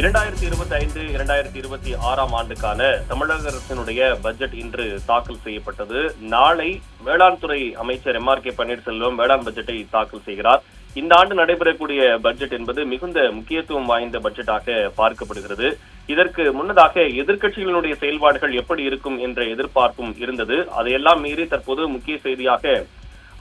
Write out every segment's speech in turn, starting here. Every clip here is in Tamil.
இரண்டாயிரத்தி இருபத்தி ஐந்து இரண்டாயிரத்தி இருபத்தி ஆறாம் ஆண்டுக்கான தமிழக அரசினுடைய பட்ஜெட் இன்று தாக்கல் செய்யப்பட்டது. நாளை வேளாண் துறை அமைச்சர் எம் ஆர் கே பன்னீர்செல்வம் வேளாண் பட்ஜெட்டை தாக்கல் செய்கிறார். இந்த ஆண்டு நடைபெறக்கூடிய பட்ஜெட் என்பது மிகுந்த முக்கியத்துவம் வாய்ந்த பட்ஜெட்டாக பார்க்கப்படுகிறது. இதற்கு முன்னதாக எதிர்க்கட்சிகளினுடைய செயல்பாடுகள் எப்படி இருக்கும் என்ற எதிர்பார்ப்பும் இருந்தது. அதையெல்லாம் மீறி தற்போது முக்கிய செய்தியாக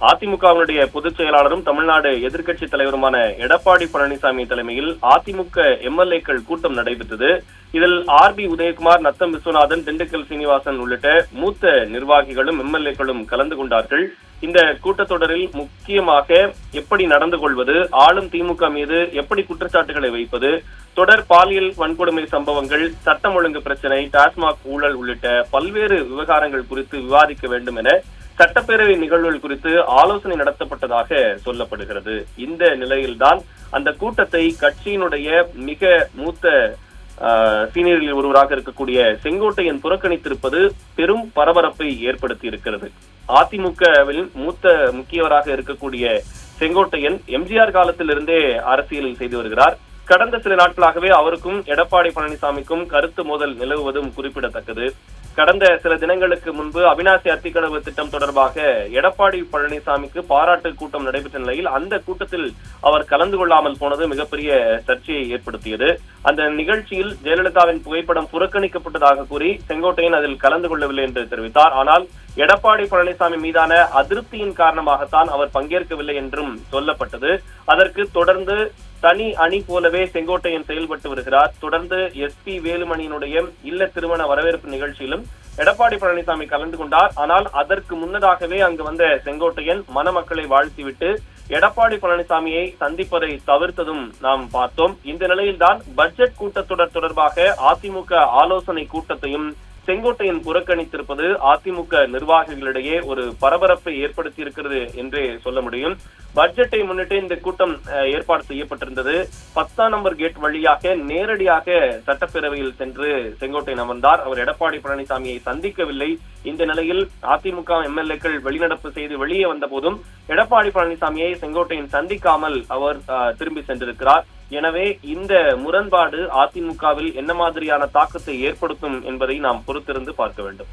அதிமுகவினுடைய பொதுச் செயலாளரும் தமிழ்நாடு எதிர்க்கட்சி தலைவருமான எடப்பாடி பழனிசாமி தலைமையில் அதிமுக எம்எல்ஏக்கள் கூட்டம் நடைபெற்றது. இதில் ஆர் பி உதயகுமார் நத்தம் விஸ்வநாதன் திண்டுக்கல் சீனிவாசன் உள்ளிட்ட மூத்த நிர்வாகிகளும் எம்எல்ஏக்களும் கலந்து கொண்டார்கள். இந்த கூட்டத்தொடரில் முக்கியமாக எப்படி நடந்து கொள்வது ஆளும் திமுக மீது எப்படி குற்றச்சாட்டுகளை வைப்பது தொடர் பாலியல் வன்கொடுமை சம்பவங்கள் சட்டம் ஒழுங்கு பிரச்சனை டாஸ்மாக் ஊழல் உள்ளிட்ட பல்வேறு விவகாரங்கள் குறித்து விவாதிக்க வேண்டும் என சட்டப்பேரவை நிகழ்வுகள் குறித்து ஆலோசனை நடத்தப்பட்டதாக சொல்லப்படுகிறது. இந்த நிலையில்தான் அந்த கூட்டத்தை கட்சியினுடைய மிக மூத்த ஆஹ், சீனியர்களில் ஒருவராக இருக்கக்கூடிய செங்கோட்டையன் புறக்கணித்திருப்பது பெரும் பரபரப்பை ஏற்படுத்தி இருக்கிறது அதிமுகவில் மூத்த முக்கியவராக இருக்கக்கூடிய செங்கோட்டையன் எம்ஜிஆர் காலத்திலிருந்தே அரசியல் செய்து வருகிறார். கடந்த சில நாட்களாகவே அவருக்கும் எடப்பாடி பழனிசாமிக்கும் கருத்து மோதல் நிலவுவதும் குறிப்பிடத்தக்கது. கடந்த சில தினங்களுக்கு முன்பு அவினாசி அத்திக்கடவு திட்டம் தொடர்பாக எடப்பாடி பழனிசாமிக்கு பாராட்டு கூட்டம் நடைபெற்ற நிலையில் அந்த கூட்டத்தில் அவர் கலந்து கொள்ளாமல் போனது மிகப்பெரிய சர்ச்சையை ஏற்படுத்தியது. அந்த நிகழ்ச்சியில் ஜெயலலிதாவின் புகைப்படம் புறக்கணிக்கப்பட்டதாக கூறி செங்கோட்டையன் அதில் கலந்து கொள்ளவில்லை என்று தெரிவித்தார். ஆனால் எடப்பாடி பழனிசாமி மீதான அதிருப்தியின் காரணமாகத்தான் அவர் பங்கேற்கவில்லை என்றும் சொல்லப்பட்டது. அதற்கு தொடர்ந்து தனி அணி போலவே செங்கோட்டையன் செயல்பட்டு வருகிறார். தொடர்ந்து எஸ்பி வேலுமணியினுடைய இல்ல திருமண வரவேற்பு நிகழ்ச்சியிலும் எடப்பாடி பழனிசாமி கலந்து கொண்டார். ஆனால் அதற்கு முன்னதாகவே அங்கு வந்த செங்கோட்டையன் மணமக்களை வாழ்த்திவிட்டு எடப்பாடி பழனிசாமியை சந்திப்பதை தவிர்த்ததும் நாம் பார்த்தோம். இந்த நிலையில்தான் பட்ஜெட் கூட்டத்தொடர் தொடர்பாக அதிமுக ஆலோசனை கூட்டத்தையும் செங்கோட்டையன் புறக்கணித்திருப்பது அதிமுக நிர்வாகிகளிடையே ஒரு பரபரப்பை ஏற்படுத்தி இருக்கிறது என்றே சொல்ல முடியும். பட்ஜெட்டை முன்னிட்டு இந்த கூட்டம் ஏற்பாடு செய்யப்பட்டிருந்தது. பத்தாம் நம்பர் கேட் வழியாக நேரடியாக சட்டப்பேரவையில் சென்று செங்கோட்டையன் அமர்ந்தார். அவர் எடப்பாடி பழனிசாமியை சந்திக்கவில்லை. இந்த நிலையில் அதிமுக எம்எல்ஏக்கள் வெளிநடப்பு செய்து வெளியே வந்த போதும் எடப்பாடி பழனிசாமியை செங்கோட்டையன் சந்திக்காமல் அவர் திரும்பி சென்றிருக்கிறார். எனவே இந்த முரண்பாடு அதிமுகவில் என்ன மாதிரியான தாக்கத்தை ஏற்படுத்தும் என்பதை நாம் பொறுத்திருந்து பார்க்க வேண்டும்.